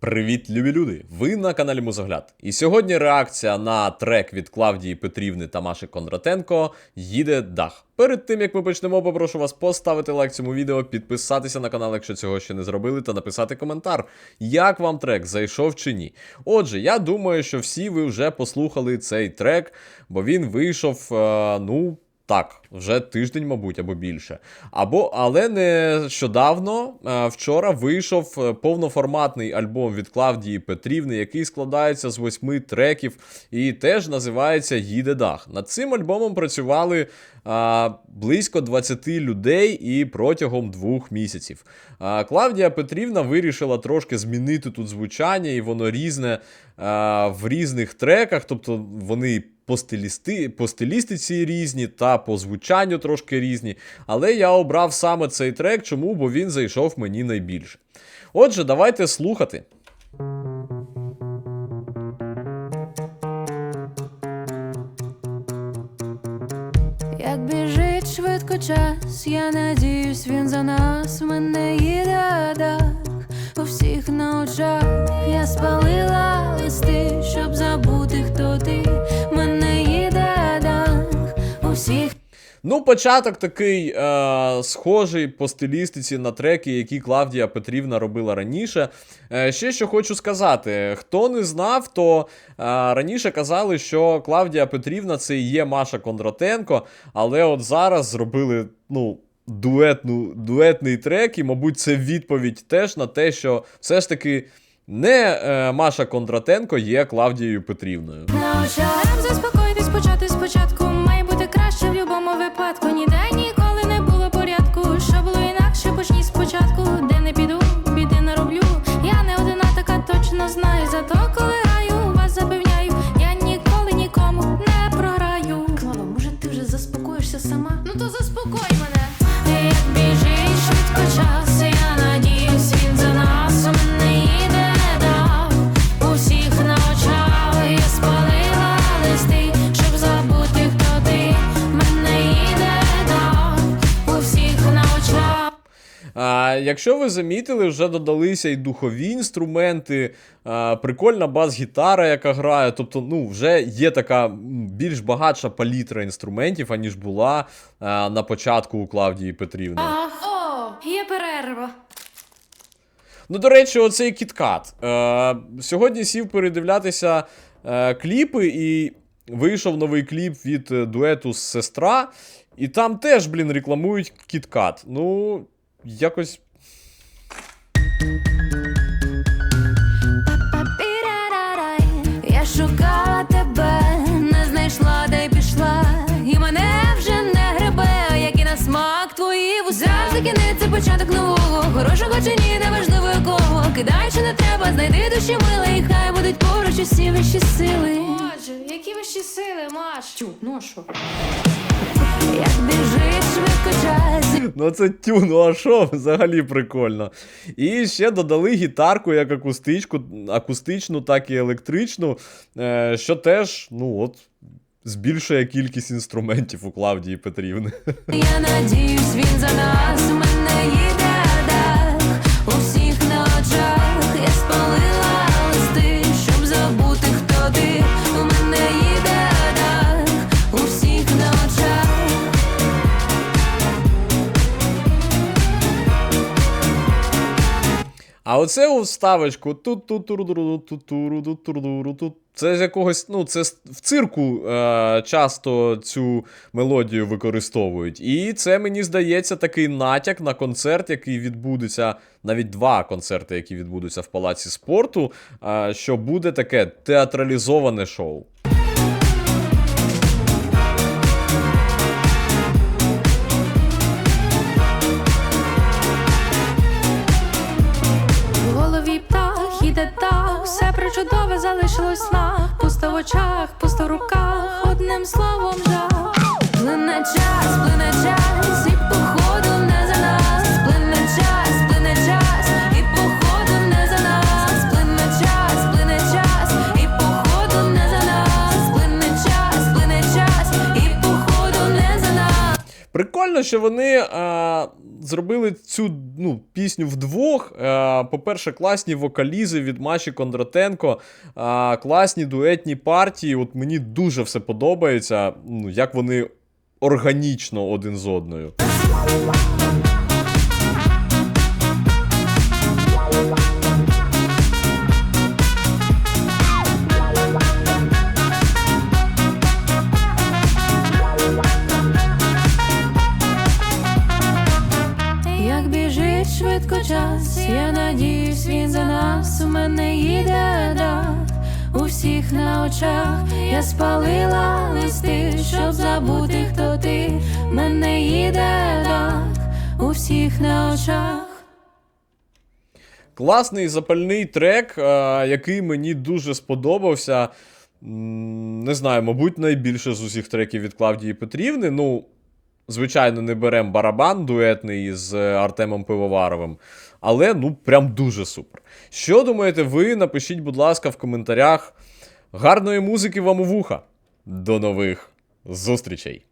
Привіт, любі люди! Ви на каналі Музогляд. І сьогодні реакція на трек від Клавдії Петрівни та Маші Кондратенко їде дах. Перед тим як ми почнемо, попрошу вас поставити лайк цьому відео, підписатися на канал, якщо цього ще не зробили, та написати коментар, як вам трек зайшов чи ні. Отже, я думаю, що всі ви вже послухали цей трек, бо він вийшов, е, ну. Так, вже тиждень, мабуть, або більше. Або, але нещодавно, е, вчора вийшов е, повноформатний альбом від Клавдії Петрівни, який складається з восьми треків і теж називається Їде дах. Над цим альбомом працювали а, близько 20 людей і протягом двох місяців. А, Клавдія Петрівна вирішила трошки змінити тут звучання, і воно різне а, в різних треках, тобто вони по, стилісти, по стилістиці різні та по звучанню трошки різні. Але я обрав саме цей трек, чому? Бо він зайшов мені найбільше. Отже, давайте слухати. Як біжить швидко час, я надіюсь, він за нас мене їде дах у всіх на очах. Я спалила листи, щоб забути, хто ти. Ну, початок такий е, схожий по стилістиці на треки, які Клавдія Петрівна робила раніше. Е, ще що хочу сказати: хто не знав, то е, раніше казали, що Клавдія Петрівна це і є Маша Кондратенко, але от зараз зробили, ну. Дуетну, дуетний трек, і, мабуть, це відповідь теж на те, що все ж таки не е, Маша Кондратенко є Клавдією Петрівною. На очах заспокоїтись, почати спочатку. Має бути краще в будь-якому випадку. Ніде якщо ви замітили, вже додалися і духові інструменти, а, прикольна бас-гітара, яка грає. Тобто, ну, вже є така більш багатша палітра інструментів, аніж була а, на початку у Клавдії Петрівни. О, є перерва. Ну, до речі, оцей кіткат. Е, сьогодні сів передивлятися е, кліпи, і вийшов новий кліп від е, дуету сестра. І там теж, блін, рекламують кіткат. Ну, якось. Я шукала тебе, не знайшла, де й пішла. І мене вже не гребе, як і на смак твої вуса. Завжди кінець початок нового. Хорошого чи ні, неважливо якого. Кидай, чи не треба, знайди душі миле, і хай будуть поруч усі вищі сили. Боже, які вищі сили, Маш? Тю, ну що? Як біжить швидко час, Ну, це тю, ну а що, взагалі прикольно. І ще додали гітарку як акустичку, акустичну, так і електричну, е, що теж, ну от, збільшує кількість інструментів у Клавдії Петрівни. я надіюсь, він за нас мене їде. У всіх А оце у вставочку тут це з якогось, ну, це в цирку е, часто цю мелодію використовують. І це, мені здається, такий натяк на концерт, який відбудеться, навіть два концерти, які відбудуться в палаці спорту, е, що буде таке театралізоване шоу. Очах, в руках, одним словом жах. Плине час, плине час, Прикольно, що вони е, зробили цю ну, пісню вдвох. Е, по-перше, класні вокалізи від Маші Кондратенко, е, класні дуетні партії. От мені дуже все подобається, ну, як вони органічно один з одною. Час, я надіюсь, він за нас у мене їде дах у всіх на очах. Я спалила листи, щоб забути, хто ти. Мене їде дах у всіх на очах. Класний запальний трек, е, який мені дуже сподобався. Не знаю, мабуть, найбільше з усіх треків від Клавдії Петрівни. Ну, звичайно, не беремо барабан дуетний з е, Артемом Пивоваровим. Але ну, прям дуже супер. Що думаєте ви? Напишіть, будь ласка, в коментарях. Гарної музики вам у вуха. До нових зустрічей!